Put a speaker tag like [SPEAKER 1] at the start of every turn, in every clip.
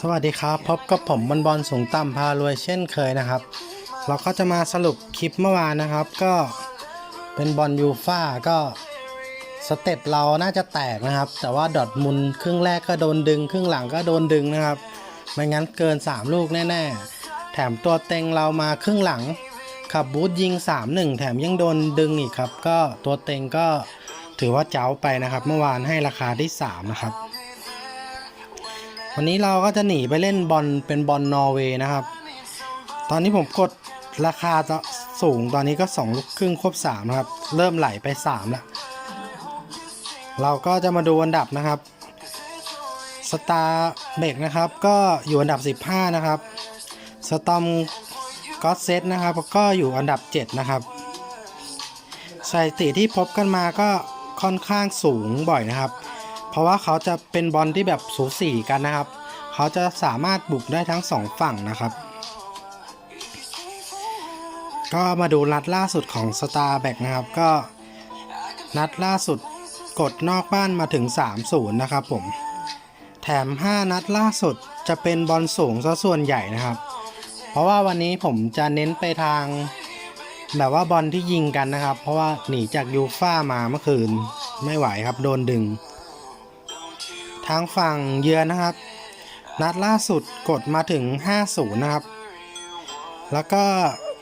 [SPEAKER 1] สวัสดีครับ พบกับผมบอลบอลสูงต่ำพารวยเช่นเคยนะครับ เราก็จะมาสรุปคลิปเมื่อวานนะครับ ก็เป็นบอลยูฟ่าก็สเต็ปเราน่าจะแตกนะครับ แต่ว่าดอทมุนครึ่งแรกก็โดนดึง ครึ่งหลังก็โดนดึงนะครับ ไม่งั้นเกิน 3 ลูกแน่ๆ แถมตัวเต็งเรามาครึ่งหลังขับบูทยิง 3-1 แถมยังโดนดึงอีกครับ ก็ตัวเต็งก็ถือว่าเจ้าไปนะครับ เมื่อวานให้ราคาที่ 3 นะครับ วันนี้เราก็จะหนีไปเล่นบอลเป็นบอลนอร์เวย์นะครับ ตอนนี้ผมกดราคาจะสูงตอนนี้ก็ 2 ลูกครึ่งควบ3นะครับ เริ่มไหลไป 3 แล้ว เราก็จะมาดูอันดับนะครับสตาร์เบกนะครับก็อยู่อันดับ 15 นะครับสตอมก็เซตนะครับก็อยู่อันดับ 7 นะครับสถิติที่พบกันมาก็ค่อนข้างสูงบ่อยนะครับ เพราะว่าเขาจะเป็นบอลที่แบบสูสีกันนะครับ เขาจะสามารถบุกได้ทั้งสองฝั่งนะครับ ก็มาดูนัดล่าสุดของ s t a r b a c k นะครับ ก็นัดล่าสุดกดนอกบ้านมาถึง 3-0 นะครับผม แถม 5 นัดล่าสุดจะเป็นบอลสูงซะส่วนใหญ่นะครับ เพราะว่าวันนี้ผมจะเน้นไปทางแบบว่าบอลที่ยิงกันนะครับ เพราะว่าหนีจากยูฟ่ามาเมื่อคืนไม่ไหวครับโดนดึง ทางฝั่งเยือนนะครับ นัดล่าสุดกดมาถึง 50 นะครับ แล้วก็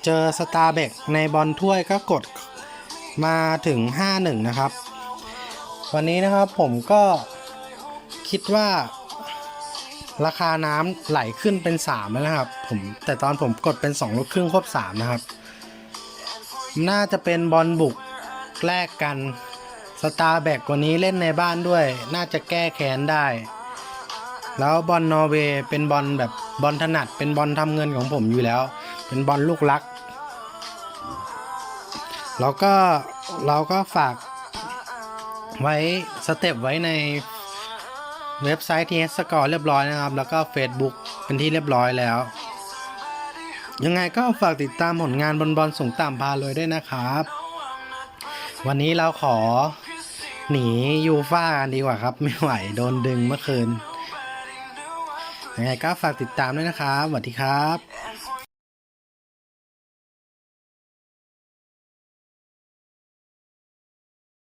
[SPEAKER 1] เจอสตาร์เบกในบอลถ้วยก็กดมาถึง 51 นะครับ วันนี้นะครับผมก็คิดว่าราคาน้ำไหลขึ้นเป็น 3 แล้วนะครับผมแต่ตอนผมกดเป็น 2 ลูกครึ่งควบ 3 นะครับ น่าจะเป็นบอลบุกแลกกัน สตาร์แบกวันนี้เล่นในบ้านด้วย น่าจะแก้แค้นได้ แล้วบอลนอร์เวย์เป็นบอลแบบบอลถนัด เป็นบอลทำเงินของผมอยู่แล้ว เป็นบอลลูกรัก แล้วก็เราก็ฝากไว้สเต็ปไว้ในเว็บไซต์ TS Score เรียบร้อยนะครับ แล้วก็ Facebook เป็นที่เรียบร้อยแล้ว ยังไงก็ฝากติดตามผลงานบอลบอลสูงต่ำพาเลยด้วยนะครับ วันนี้เราขอ หนียูฟ่ากันดีกว่าครับ ไม่ไหวโดนดึงเมื่อคืนยังไงก็ฝากติดตามด้วยนะครับสวัสดีครับ